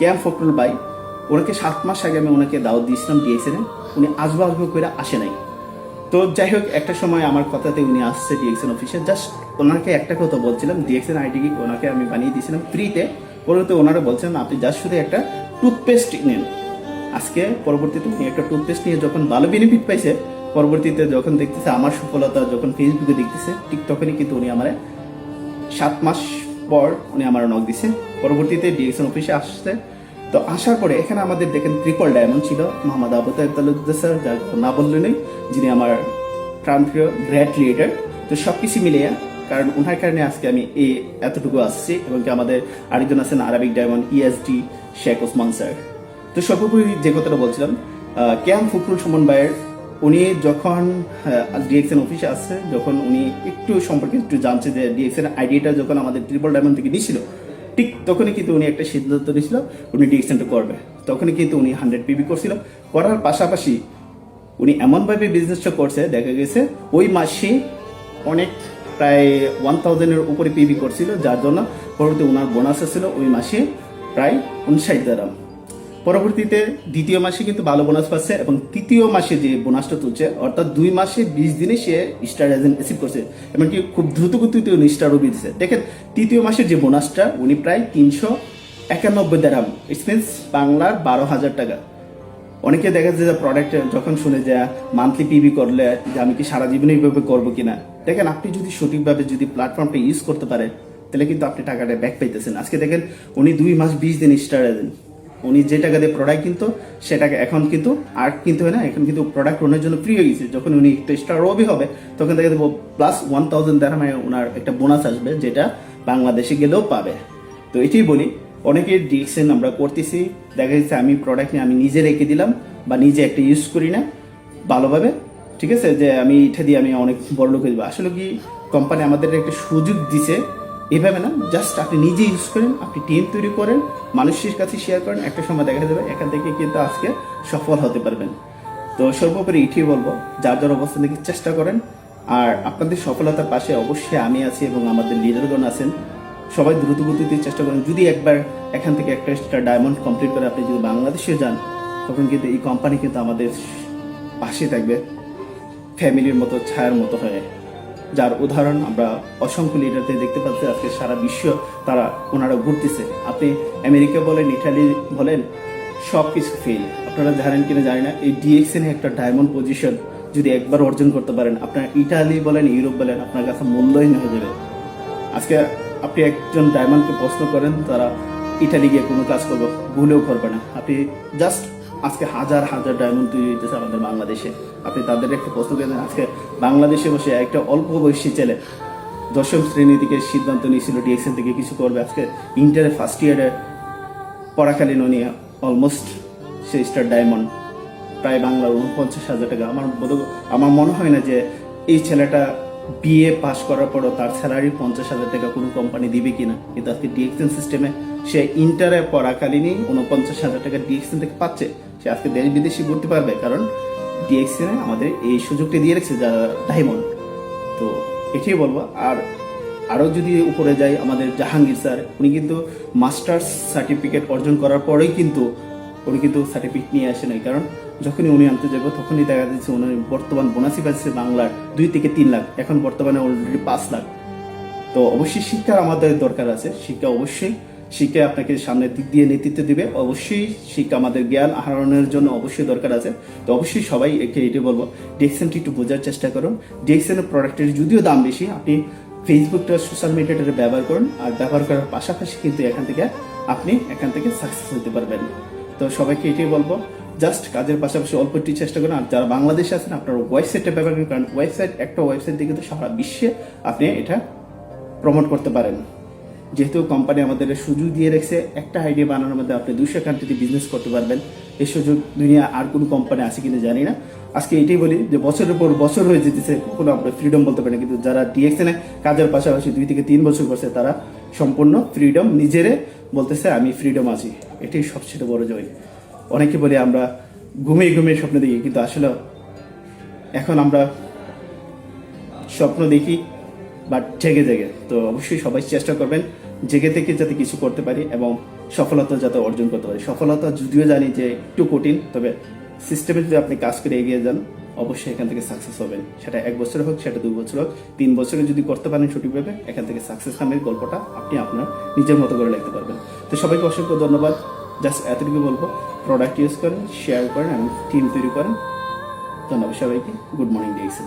Camp Fakhrul ভাই, ওনাকে সাত মাস আগে আমি ওনাকে দাওয়াত দিয়েছিলাম ডিএক্সএনে উনি আসব আসব করে আসে নাই। তো যাই হোক, একটা সময় আমার কথাতে উনি আসছে ডিএক্সএন অফিসে। জাস্ট ওনাকে একটা কথা বলছিলাম, ডিএক্সএন আইডি ওনাকে আমি বানিয়ে দিয়েছিলাম ফ্রিতে। পরবর্তী ওনারা বলছেন, আপনি জাস্ট শুধু একটা টুথপেস্ট নেন। আজকে পরবর্তীতে উনি একটা টুথপেস্ট নিয়ে যখন ভালো বেনিফিট পাইছে, পরবর্তীতে যখন দেখতেছে আমার সফলতা, যখন ফেসবুকে দেখতেছে ঠিক কিন্তু উনি আমার সাত মাস পর উনি আমার নক দিছে। পরবর্তীতে ডিএক্সএন অফিসে আসছে। তো আসার পরে এখানে আমাদের দেখেন ট্রিপল ডায়মন্ড ছিল। মোহাম্মদ আবু তালুকদার স্যার, যার না বললে নেই, যিনি আমার প্রাণপ্রিয় গ্র্যাড লিডার তো সব কিছু মিলিয়ে, কারণ ওনার কারণে আজকে আমি এই এতটুকু আসছি এবং কি আমাদের আরেকজন আছেন Arabic diamond ESD Sheikh Osman sir. তো সর্বোপরি যে কথাটা বলছিলাম ক্যাম্প ফুকরুল সুমন ভাইয়ের উনি যখন ডিএক্সএন অফিসে আসছে, যখন উনি একটু সম্পর্কে একটু জানছে যে ডিএক্সএন আইডিটা যখন আমাদের ট্রিপল ডায়মন্ড থেকে নিয়েছিল ঠিক তখনই কিন্তু উনি একটা সিদ্ধান্ত নিয়েছিল, উনি ডিএক্সএনটা করবে। তখনই কিন্তু উনি হান্ড্রেড পিবি করছিল। করার পাশাপাশি উনি এমনভাবে বিজনেসটা করছে, দেখা গেছে ওই মাসে অনেক প্রায় ওয়ান থাউজেন্ডের উপরে পিবি করছিল, যার জন্য পরবর্তী ওনার বোনাস ছিল ওই মাসে প্রায় উনষাট দারাম পরবর্তীতে দ্বিতীয় মাসে কিন্তু ভালো বোনাস পাচ্ছে এবং তৃতীয় মাসে যে বোনাসটা তুলছে, অর্থাৎ দুই মাসে বিশ দিনে সে স্টার এজেন্ট রিসিভ করছে। এমনকি খুব দ্রুত গতিতে উনি স্টারও দিচ্ছে দেখেন, তৃতীয় মাসের যে বোনাসটা উনি প্রায় তিনশো একানব্বই দেড়াম এক্সপেন্স বাংলার বারো হাজার টাকা। অনেকে দেখা যায় যে প্রোডাক্ট যখন শুনে যে মান্থলি পিবি করলে যে আমি কি সারা জীবনে এইভাবে করব কিনা? দেখেন, আপনি যদি সঠিকভাবে যদি প্ল্যাটফর্মটা ইউজ করতে পারেন, তাহলে কিন্তু আপনি টাকাটা ব্যাক পাইতেছেন। আজকে দেখেন, উনি দুই মাস বিশ দিন স্টার এজেন্ট উনি যে টাকা দিয়ে প্রোডাক্ট কিনতো সেটাকে এখন কিন্তু আর কিনতে হয় না। এখন কিন্তু প্রোডাক্ট ওনার জন্য ফ্রি হয়ে গেছে। যখন উনি একটা স্টার রবি হবে, তখন দেখা দেবো প্লাস ওয়ান থাউজেন্ড দেড়ামে ওনার একটা বোনাস আসবে, যেটা বাংলাদেশে গেলেও পাবে। তো এটাই বলি, অনেকের ডিএক্সএন আমরা করতেছি। দেখা যাচ্ছে আমি প্রোডাক্ট নিয়ে আমি নিজে রেখে দিলাম বা নিজে একটা ইউজ করি না ভালোভাবে। ঠিক আছে? যে আমি এটা দিয়ে আমি অনেক বড় লোক আসলে কি? কোম্পানি আমাদের একটা সুযোগ দিছে এভাবে না জাস্ট আপনি নিজে ইউজ করেন, আপনি টিম তৈরি করেন, মানুষের কাছে শেয়ার করেন, একটা সময় দেখা যাবে এখান থেকে কিন্তু আজকে সফল হতে পারবেন। তো সর্বোপরি এটাই বলব, যার যার অবস্থান থেকে চেষ্টা করেন, আর আপনাদের সফলতার পাশে অবশ্যই আমি আছি এবং আমাদের লিডারগণ আছেন। সবাই দ্রুত গতিতে চেষ্টা করেন। যদি একবার এখান থেকে একটা স্টার ডায়মন্ড কমপ্লিট করে আপনি যদি বাংলাদেশে যান, তখন কিন্তু এই কোম্পানি কিন্তু আমাদের পাশে থাকবে। ফ্যামিলির মতো, ছায়ার মতো হয়ে। যার উদাহরণ আমরা অসংখ্য লিডারদের দেখতে পাচ্ছি। আজকে সারা বিশ্ব তারা ওনারা ঘুরতেছে। আপনি আমেরিকা বলেন, ইটালি বলেন সব কিছু ফেল আপনারা জানেন কিনা জানি না, এই ডিএক্সএন একটা ডায়মন্ড পজিশন যদি একবার অর্জন করতে পারেন, আপনার ইটালি বলেন, ইউরোপ বলেন, আপনার কাছে মূল্যহীন হয়ে যাবে। আজকে আপনি একজন ডায়মন্ডকে প্রশ্ন করেন, তারা ইটালি গিয়ে কোনো কাজ করব, ভুলেও করবে না। আপনি জাস্ট আজকে হাজার হাজার ডায়মন্ড তৈরি হইতেছে আমাদের বাংলাদেশে। আপনি তাদের একটা প্রশ্ন করেন, আজকে বাংলাদেশে বসে একটা অল্প বয়সী ছেলে দশম শ্রেণি থেকে সিদ্ধান্ত নিয়েছিল ডিএক্সএন থেকে কিছু করবে। আজকে ইন্টারে ফার্স্ট ইয়ারে পড়াকালীন উনি অলমোস্ট সে স্টার ডায়মন্ড প্রায় বাংলার উনপঞ্চাশ হাজার টাকা। আমার বোধ, আমার মনে হয় না যে এই ছেলেটা বিএ পাস করার পরও তার স্যালারি পঞ্চাশ হাজার টাকা কোনো কোম্পানি দিবে কিনা। কিন্তু আজকে ডিএক্সএন সিস্টেমে সে ইন্টারে পড়াকালীনই উনপঞ্চাশ হাজার টাকা ডিএক্সএন থেকে পাচ্ছে। সে আজকে দেশ বিদেশে ঘুরতে পারবে, কারণ ডিএক্সএনে আমাদের এই সুযোগটা দিয়ে রেখেছে যা ডায়মন্ড। তো এটাই বলব, আর আরও যদি উপরে যাই আমাদের জাহাঙ্গীর স্যার, উনি কিন্তু মাস্টার্স সার্টিফিকেট অর্জন করার পরেই কিন্তু উনি কিন্তু সার্টিফিকেট নিয়ে আসে নাই, কারণ যখনই উনি আনতে যাব তখনই দেখা যাচ্ছে উনি বর্তমান বোনাসি পাচ্ছে বাংলার দুই থেকে তিন লাখ, এখন বর্তমানে অলরেডি পাঁচ লাখ। তো অবশ্যই শিক্ষার আমাদের দরকার আছে, শিক্ষা অবশ্যই শিক্ষা আপনাকে সামনের দিক দিয়ে নেতৃত্ব দিবে। অবশ্যই শিক্ষা আমাদের জ্ঞান আহরণের জন্য অবশ্যই দরকার আছে। তো অবশ্যই সবাই একে এটি বলব ডিএক্সএনটি একটু বোঝার চেষ্টা করুন। ডিএক্সএনের প্রোডাক্টের যদিও দাম বেশি, আপনি ফেসবুকটা সোশ্যাল মিডিয়াটা ব্যবহার করুন আর ব্যবহার করার পাশাপাশি কিন্তু এখান থেকে আপনি এখান থেকে সাকসেস হতে পারবেন। তো সবাইকে এটাই বলব জাস্ট কাজের পাশাপাশি অল্প একটু চেষ্টা করুন। আর যারা বাংলাদেশে আছেন, আপনার ওয়েবসাইটটা ব্যবহার করুন। কারণ ওয়েবসাইট একটা ওয়েবসাইট দিয়ে কিন্তু সারা বিশ্বে আপনি এটা প্রমোট করতে পারেন। যেহেতু কোম্পানি আমাদের সুযোগ দিয়ে রেখেছে, একটা আইডিয়া বানানোর মধ্যে আপনি দুশো কান্ট্রিতে বিজনেস করতে পারবেন। এই সুযোগ দুনিয়া আর কোনো কোম্পানি আছে কিনা জানি না। আজকে এটাই বলি যে বছরের পর বছর হয়ে যেতেছে, কোনো আমরা ফ্রিডম বলতে পারি না। কিন্তু যারা ডিএক্সএনে কাজের পাশাপাশি দুই থেকে তিন বছর করছে, তারা সম্পূর্ণ ফ্রিডম নিজেরে বলতেছে, আমি ফ্রিডম আছি। এটাই সবচেয়ে বড় জয় অনেকে বলে আমরা ঘুমিয়ে ঘুমিয়ে স্বপ্ন দেখি, কিন্তু আসলে এখন আমরা স্বপ্ন দেখি বাট জেগে জেগে। তো অবশ্যই সবাই চেষ্টা করবেন। জেগে থেকে যাতে কিছু করতে পারি এবং সফলতা যাতে অর্জন করতে পারি। সফলতা যদিও জানি যে একটু কঠিন, তবে সিস্টেমে যদি আপনি কাজ করে এগিয়ে যান, অবশ্যই এখান থেকে সাকসেস হবেন। সেটা এক বছর হোক, সেটা দুই বছর হোক, তিন বছরে যদি করতে পারেন সঠিকভাবে, এখান থেকে সাকসেস নামের গল্পটা আপনি আপনার নিজের মতো করে লিখতে পারবেন। তো সবাইকে অসংখ্য ধন্যবাদ। জাস্ট এতটুকু বলব প্রোডাক্ট ইউজ করেন শেয়ার করেন এবং টিম তৈরি করেন। ধন্যবাদ সবাইকে। গুড মর্নিং দিয়েছেন